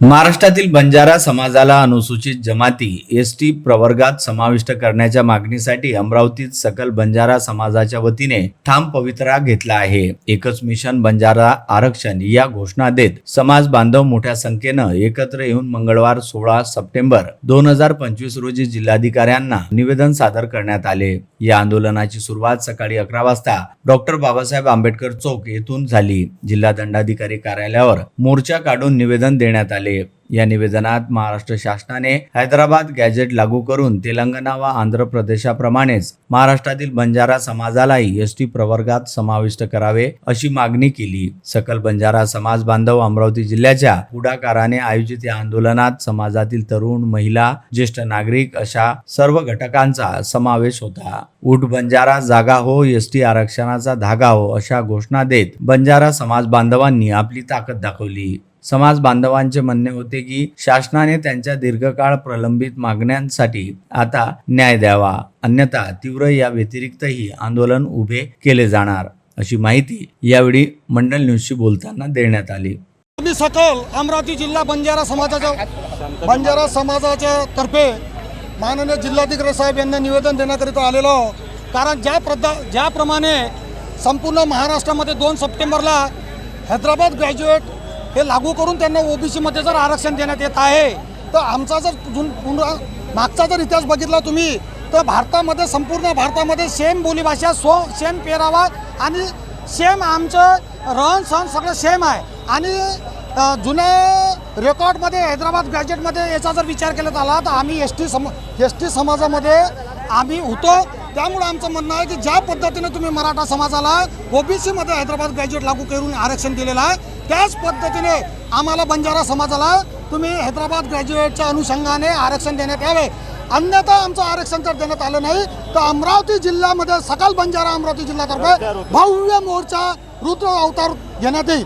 महाराष्ट्रातील बंजारा समाजाला अनुसूचित जमाती एस टी प्रवर्गात समाविष्ट करण्याच्या मागणीसाठी अमरावतीत सकल बंजारा समाजाच्या वतीने ठाम पवित्रा घेतला आहे. एकच मिशन बंजारा आरक्षण या घोषणा देत समाज बांधव मोठ्या संख्येनं एकत्र येऊन मंगळवार सोळा सप्टेंबर दोन हजार पंचवीस रोजी जिल्हाधिकाऱ्यांना निवेदन सादर करण्यात आले. या आंदोलनाची सुरुवात सकाळी अकरा वाजता डॉक्टर बाबासाहेब आंबेडकर चौक येथून झाली. जिल्हा दंडाधिकारी कार्यालयावर मोर्चा काढून निवेदन देण्यात आले. या निवेदनात महाराष्ट्र शासनाने हैदराबाद गॅजेट लागू करून तेलंगणा व आंध्र प्रदेशाप्रमाणेच महाराष्ट्रातील बंजारा समाजालाही एस टी प्रवर्गात समाविष्ट करावे अशी मागणी केली. सकल बंजारा समाज बांधव अमरावती जिल्ह्याच्या पुढाकाराने आयोजित या आंदोलनात समाजातील तरुण महिला ज्येष्ठ नागरिक अशा सर्व घटकांचा समावेश होता. उठ बंजारा जागा हो एस टी आरक्षणाचा धागा हो अशा घोषणा देत बंजारा समाज बांधवांनी आपली ताकद दाखवली. समाज बांधवांचे म्हणणे होते की शासनाने त्यांच्या दीर्घकाळ प्रलंबित मागण्यांसाठी आता न्याय द्यावा. अन्यथा तीव्र या व्यतिरिक्तही आंदोलन उभे केले जाणार अशी माहिती यावेळी मंडल न्यूजशी बोलताना देण्यात आली. मी सकल अमरावती जिल्हा बंजारा समाजाच्या बंजारा समाजाच्या तर्फे माननीय जिल्हाधिकारी साहेब यांना निवेदन देण्याकरिता आलेलो कारण ज्या प्रदा ज्याप्रमाणे संपूर्ण महाराष्ट्रामध्ये दोन सप्टेंबरला हैदराबाद ग्रॅज्युएट हे लागू करून त्यांना ओबीसीमध्ये जर आरक्षण देण्यात येत आहे तर आमचा जर जुन पुन्हा मागचा जर इतिहास बघितला तुम्ही तर भारतामध्ये संपूर्ण भारतामध्ये सेम बोलीभाषा सो सेम पेरावा आणि सेम आमचं रहन सहन सगळं सेम आहे. आणि जुन्या रेकॉर्डमध्ये हैदराबाद गॅजेटमध्ये याचा जर विचार केला आला तर आम्ही एस टी सम एस टी समाजामध्ये आम्ही होतो. त्यामुळे आमचं म्हणणं आहे की ज्या पद्धतीने तुम्ही मराठा समाजाला ओबीसीमध्ये हैदराबाद ग्रॅज्युएट लागू करून आरक्षण दिलेलं आहे त्याच पद्धतीने आम्हाला बंजारा समाजाला तुम्ही हैदराबाद ग्रॅज्युएटच्या अनुषंगाने आरक्षण देण्यात यावे. अन्यथा आमचं आरक्षण जर देण्यात आलं नाही तर अमरावती जिल्ह्यामध्ये सकाल बंजारा अमरावती जिल्ह्यातर्फे भव्य मोर्चा रुद्र अवतार घेण्यात येईल.